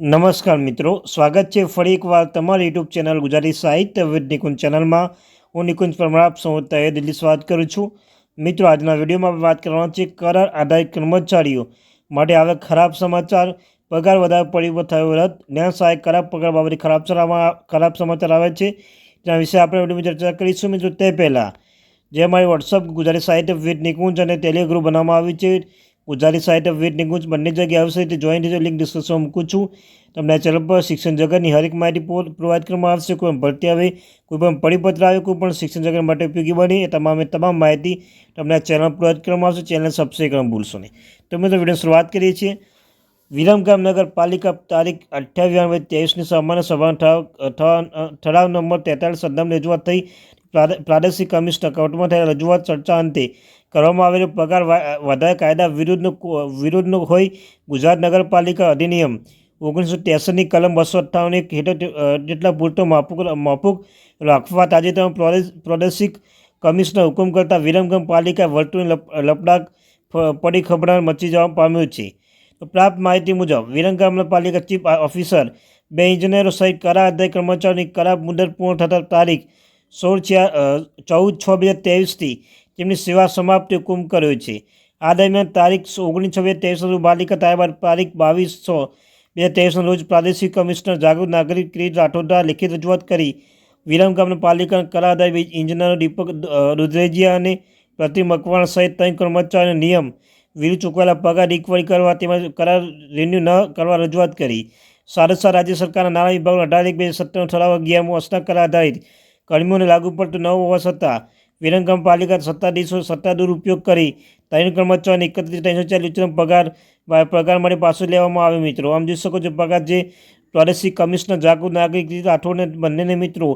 નમસ્કાર મિત્રો, સ્વાગત છે ફરી એકવાર તમારી યુટ્યુબ ચેનલ ગુજરાતી સાહિત્ય વિદ નિકુંજ ચેનલમાં. હું નિકુંજ પરમાર, આપ સૌ તહે દિલ્હી સ્વાગત કરું છું. મિત્રો, આજના વિડીયોમાં વાત કરવાના છે કરાર આધારિત કર્મચારીઓ માટે આવે ખરાબ સમાચાર, પગાર વધારે પડી થયો રદ, ન્યાય સહાયક ખરાબ પગાર બાબતે ખરાબ ખરાબ સમાચાર આવે છે. તેના વિશે આપણે વિડીયોમાં ચર્ચા કરીશું. મિત્રો, તે પહેલાં, જે અમારી વોટ્સઅપ ગુજરાતી સાહિત્ય વિદ નિકુંજ અને ટેલિગ્રુપ બનાવવામાં આવ્યું છે ગુજરાતી સાહિત્ય વિદ નિકુંજ બંને જગ્યાએ આવશે. તે જોઈન થશે. લિંક ડિસ્ક્રિપ્શનમાં મૂકું છું. તમને આ ચેનલ પર શિક્ષણ જગતની હરેક માહિતી પ્રોવાઈડ કરવામાં આવશે. કોઈ પણ ભરતી આવે, કોઈ પણ પરિપત્ર આવે, કોઈ પણ શિક્ષણ જગત માટે ઉપયોગી બને, એ તમામે તમામ માહિતી તમને આ ચેનલ પ્રોવાઈડ કરવામાં આવશે. ચેનલ સબસ્ક્રાઈબ કરવાનું ભૂલશો નહીં. તો વીડિયો શરૂઆત કરીએ છીએ. વિરમગામ નગરપાલિકા તારીખ અઠ્યાવીસ ત્રેવીસની સામાન્ય સભા ઠરાવ નંબર તેતાળીસ સદમ રજૂઆત થઈ. પ્રાદેશિક કમિશનર કોર્ટમાં થયેલ રજૂઆત ચર્ચા અંતે કરવામાં આવેલો પગાર વધારે કાયદા વિરુદ્ધનો વિરુદ્ધનો હોય ગુજરાત નગરપાલિકા અધિનિયમ ઓગણીસો ત્રેસઠની કલમ બસો અઠ્ઠાવન હેઠળ જેટલા પૂરતો માફુક માફુક રાખવા તાજેતરમાં પ્રદેશ પ્રાદેશિક કમિશનર હુકમ કરતાં વિરમગમ પાલિકા વર્તુળની લપડાક પડી ખબરાર મચી જવા પામ્યું છે. પ્રાપ્ત માહિતી મુજબ, વિરમગામ પાલિકા ચીફ ઓફિસર બે ઇજનેરો સહિત કરા અધ્યક્ષ કર્મચારીની કરા મુદત પૂર્ણ થતા તારીખ સોળ ચાર ચૌદ છ બે હજાર ત્રેવીસથી તેમની સેવા સમાપ્તિ હુકુમ કર્યો છે. આ દરમિયાન તારીખ ઓગણીસ છ બે ત્રેવીસ બાલિકા તાયબાર તારીખ બાવીસ છ બે હજાર ત્રેવીસના રોજ પ્રાદેશિક કમિશનર જાગૃત નાગરિક કિરીટ રાઠોડ દ્વારા લેખિત રજૂઆત કરી વિરમગામના પાલિકા કરાદાર ઇન્જિનિયરો દીપક રુદ્રેજીયા અને પ્રતિ મકવાણ સહિત ત્રણ કર્મચારીનો નિયમ વિરુદ્ધ ચૂકવાયેલા પગાર રિકવરી કરવા તેમજ કરાર રિન્યુ ન કરવા રજૂઆત કરી. સારસા રાજ્ય સરકારના નાણાં વિભાગના અઢાર એક બે સત્તરનો ઠરાવ અગિયારમો અસના કરાર આધારિત કર્મીઓને લાગુ પડતું ન હોવા છતાં વિરંગમ પાલિકા સત્તાધીશો સત્તા દુરુપયોગ કરી ત્રણ કર્મચારીઓને એકત્રીસ ત્રણસો ચાલીસ પગાર પગાર માટે પાછો લેવામાં આવે મિત્રો. આમ જોઈ શકો છો પગાર જે પ્રાદેશિક કમિશનર જાગૃત નાગરિક રાઠોડને બંનેને મિત્રો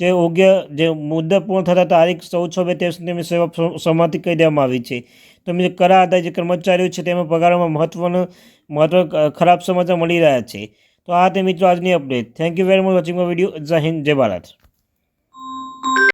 જે યોગ્ય જે મુદ્દા પૂર્ણ થતા તારીખ ચૌદ, છ, બે, ત્રેવીસ તેમની સેવા સમાપ્તિ કહી દેવામાં આવી છે. તો મિત્રો કરા હતા જે કર્મચારીઓ છે તેમાં પગારમાં મહત્વનો, મહત્વ ખરાબ સમાચાર મળી રહ્યા છે. તો આ તે મિત્રો આજની update thank you very much watching video Jai Hind, Jai Bharat.